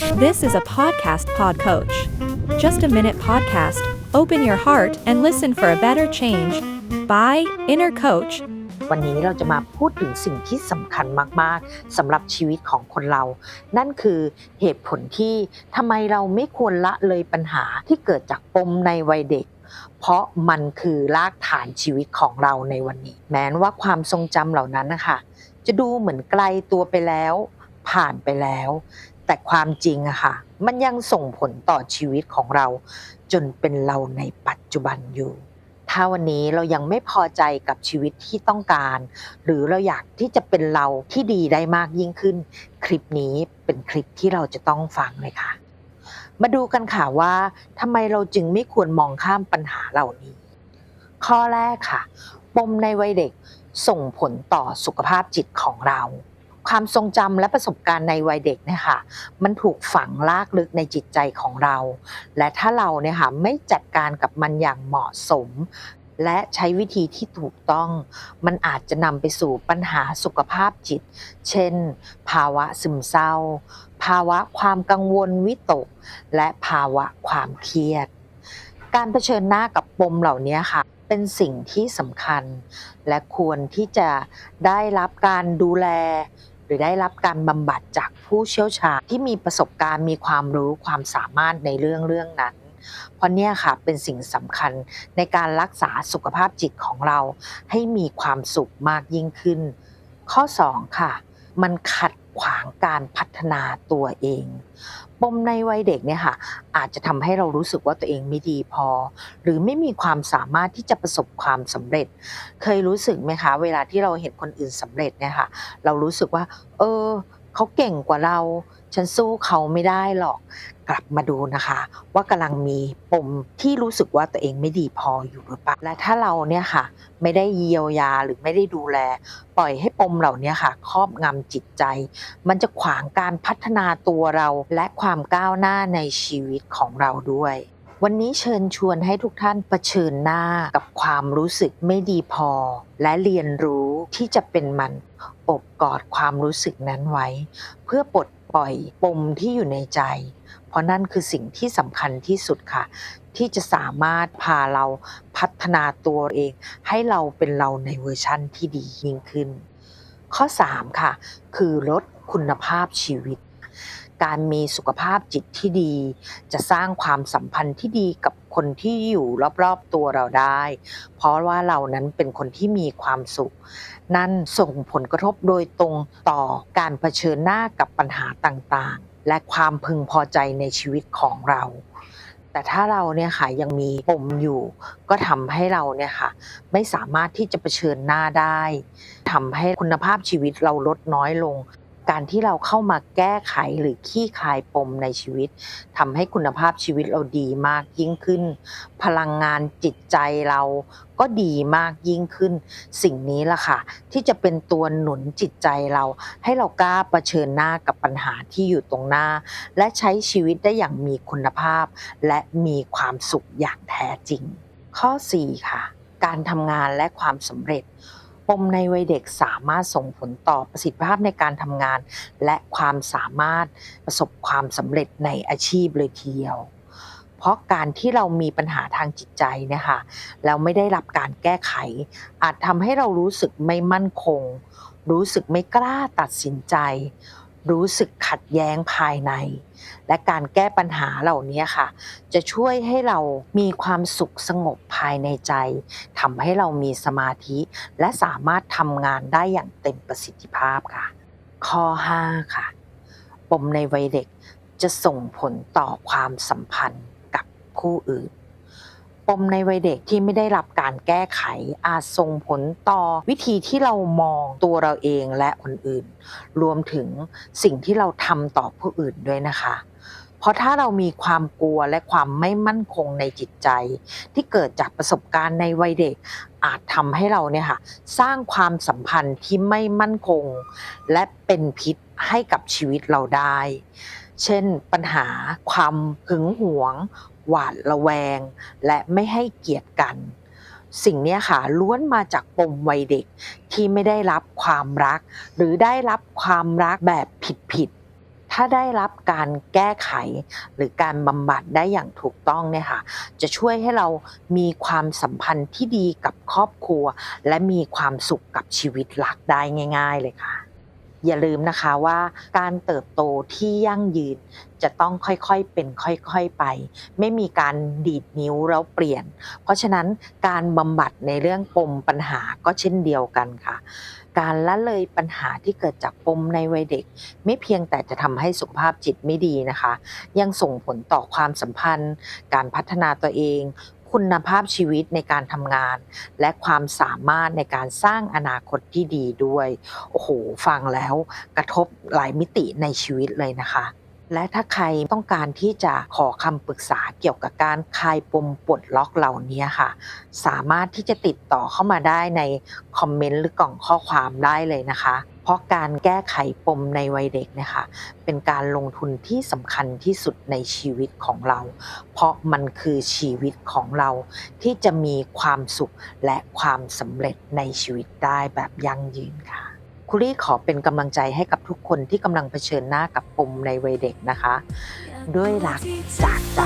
This is a podcast pod coach. Just a minute podcast. Open your heart and listen for a better change. By Inner Coach วันนี้เราจะมาพูดถึงสิ่งที่สำคัญมาก ๆสำหรับชีวิตของคนเรา นั่นคือเหตุผลที่ทำไมเราไม่ควรละเลยปัญหาที่เกิดจากปมในวัยเด็กเพราะมันคือรากฐานชีวิตของเราในวันนี้ แม้ว่าความทรงจำเหล่านั้นนะคะ จะดูเหมือนไกลตัวไปแล้ว ผ่านไปแล้ว แต่ความจริงอะค่ะ มันยังส่งผลต่อชีวิตของเรา จนเป็นเราในปัจจุบันอยู่ ถ้าวันนี้เรายังไม่พอใจกับชีวิตที่ต้องการ หรือเราอยากที่จะเป็นเราที่ดีได้มากยิ่งขึ้น คลิปนี้เป็นคลิปที่เราจะต้องฟังเลยค่ะ มาดูกันค่ะว่าทำไมเราจึงไม่ควรมองข้ามปัญหาเหล่านี้ ข้อแรกค่ะ ปมในวัยเด็กส่งผลต่อสุขภาพจิตของเรา ความทรงจำและประสบการณ์ในวัยเด็กเนี่ยค่ะมันถูกฝังลากลึกในจิตใจของเรา และถ้าเราเนี่ยค่ะไม่จัดการกับมันอย่างเหมาะสม และใช้วิธีที่ถูกต้อง มันอาจจะนำไปสู่ปัญหาสุขภาพจิต เช่น ภาวะซึมเศร้า ภาวะความกังวลวิตก และภาวะความเครียด การเผชิญหน้ากับปมเหล่านี้ค่ะเป็นสิ่งที่สำคัญ และควรที่จะได้รับการดูแล รือได้รับการบำบัดจากผู้เชี่ยวชาญที่มีประสบการณ์มีความรู้ความสามารถในเรื่องเรื่องนั้น เพราะเนี่ยค่ะเป็นสิ่งสำคัญในการรักษาสุขภาพจิตของเราให้มีความสุขมากยิ่งขึ้น ข้อ 2 ค่ะ มันขัดขวางการพัฒนาตัวเอง ปมในวัยเด็กเนี่ยค่ะอาจจะทำให้เรารู้สึกว่าตัวเองไม่ดีพอ หรือไม่มีความสามารถที่จะประสบความสำเร็จ เคยรู้สึกไหมคะ เวลาที่เราเห็นคนอื่นสำเร็จเนี่ยค่ะ เรารู้สึกว่า เออ เขาเก่งกว่าเรา ฉันสู้เขาไม่ได้หรอก กลับมาดูนะคะ ว่ากำลังมีปมที่รู้สึกว่าตัวเองไม่ดีพออยู่หรือเปล่าและถ้าเราเนี่ยค่ะ ไม่ได้เยียวยาหรือไม่ได้ดูแล ปล่อยให้ปมเหล่านี้ค่ะ ครอบงำจิตใจ มันจะขวางการพัฒนาตัวเราและความก้าวหน้าในชีวิตของเราด้วยวันนี้เชิญชวนให้ทุกท่านเผชิญหน้ากับความรู้สึกไม่ดีพอ และเรียนรู้ ที่จะเป็นมันอบกอดความรู้สึกนั้นไว้ เพื่อปลดปล่อยปมที่อยู่ในใจ เพราะนั่นคือสิ่งที่สำคัญที่สุดค่ะ ที่จะสามารถพาเราพัฒนาตัวเอง ให้เราเป็นเราในเวอร์ชั่นที่ดียิ่งขึ้น ข้อ 3 ค่ะ คือลดคุณภาพชีวิต การมีสุขภาพจิตที่ดี จะสร้างความสัมพันธ์ที่ดีกับคนที่อยู่รอบๆตัวเราได้ เพราะว่าเรานั้นเป็นคนที่มีความสุข นั่นส่งผลกระทบโดยตรงต่อการเผชิญหน้ากับปัญหาต่างๆ และความพึงพอใจในชีวิตของเราแต่ถ้าเราเนี่ยค่ะยังมีปมอยู่ ก็ทำให้เราเนี่ยค่ะไม่สามารถที่จะเผชิญหน้าได้ทำให้คุณภาพชีวิตเราลดน้อยลง การที่เราเข้ามาแก้ไขหรือขี้คายปมในชีวิตทำให้คุณภาพชีวิตเราดีมากยิ่งขึ้น พลังงานจิตใจเราก็ดีมากยิ่งขึ้น สิ่งนี้ล่ะค่ะ ที่จะเป็นตัวหนุนจิตใจเรา ให้เรากล้าเผชิญหน้ากับปัญหาที่อยู่ตรงหน้า และใช้ชีวิตได้อย่างมีคุณภาพ และมีความสุขอย่างแท้จริง ข้อ 4 ค่ะ การทำงานและความสำเร็จ มในวัยเด็กสามารถส่งผลต่อประสิทธิภาพในการทำงาน และความสามารถประสบความสำเร็จในอาชีพเลยทีเดียว เพราะการที่เรามีปัญหาทางจิตใจเนี่ยค่ะแล้วไม่ได้รับการแก้ไข อาจทำให้เรารู้สึกไม่มั่นคง รู้สึกไม่กล้าตัดสินใจ รู้สึกขัดแย้งภายใน และการแก้ปัญหาเหล่านี้ค่ะ จะช่วยให้เรามีความสุขสงบภายในใจทำให้เรามีสมาธิ และสามารถทำงานได้อย่างเต็มประสิทธิภาพค่ะ ข้อ 5 ค่ะ ปมในวัยเด็กจะส่งผลต่อความสัมพันธ์กับผู้อื่น มในวัยเด็กที่ไม่ได้รับการแก้ไขอาจส่งผลต่อวิธีที่เรามองตัวเราเองและคนอื่น รวมถึงสิ่งที่เราทำต่อผู้อื่นด้วยนะคะ เพราะถ้าเรามีความกลัวและความไม่มั่นคงในจิตใจ ที่เกิดจากประสบการณ์ในวัยเด็กอาจทำให้เราเนี่ยค่ะสร้างความสัมพันธ์ที่ไม่มั่นคง และเป็นพิษให้กับชีวิตเราได้ เช่นปัญหาความหึงหวง หวาดระแวง และไม่ให้เกียรติกัน สิ่งนี้ค่ะล้วนมาจากปมวัยเด็กที่ไม่ได้รับความรัก หรือได้รับความรักแบบผิดๆถ้าได้รับการแก้ไข หรือการบำบัดได้อย่างถูกต้องเนี่ยค่ะจะช่วยให้เรามีความสัมพันธ์ที่ดีกับครอบครัว และมีความสุขกับชีวิตหลักได้ง่าย ๆ เลยค่ะ อย่าลืมนะคะว่าการเติบโตที่ยั่งยืนจะต้องค่อยๆเป็นค่อยๆไป ไม่มีการดีดนิ้วแล้วเปลี่ยน เพราะฉะนั้นการบำบัดในเรื่องปมปัญหาก็เช่นเดียวกันค่ะ การละเลยปัญหาที่เกิดจากปมในวัยเด็ก ไม่เพียงแต่จะทำให้สุขภาพจิตไม่ดีนะคะ ยังส่งผลต่อความสัมพันธ์ การพัฒนาตัวเอง คุณภาพชีวิตในการทำงาน และความสามารถในการสร้างอนาคตที่ดีด้วย โอ้โห ฟังแล้วกระทบหลายมิติในชีวิตเลยนะคะและถ้าใครต้องการที่จะขอคำปรึกษาเกี่ยวกับการคลายปมปลดล็อกเหล่านี้ค่ะ สามารถที่จะติดต่อเข้ามาได้ในคอมเมนต์หรือกล่องข้อความได้เลยนะคะ ราะการแก้ไขปมในวัยเด็กนะคะเป็นการลงทุนที่สำคัญที่สุดในชีวิตของเรา เพราะมันคือชีวิตของเราที่จะมีความสุขและความสำเร็จในชีวิตได้แบบยั่งยืนค่ะคุรี่ขอเป็นกำลังใจให้กับทุกคนที่กำลังเผชิญหน้ากับปมในวัยเด็กนะคะ ด้วยรักจากใจ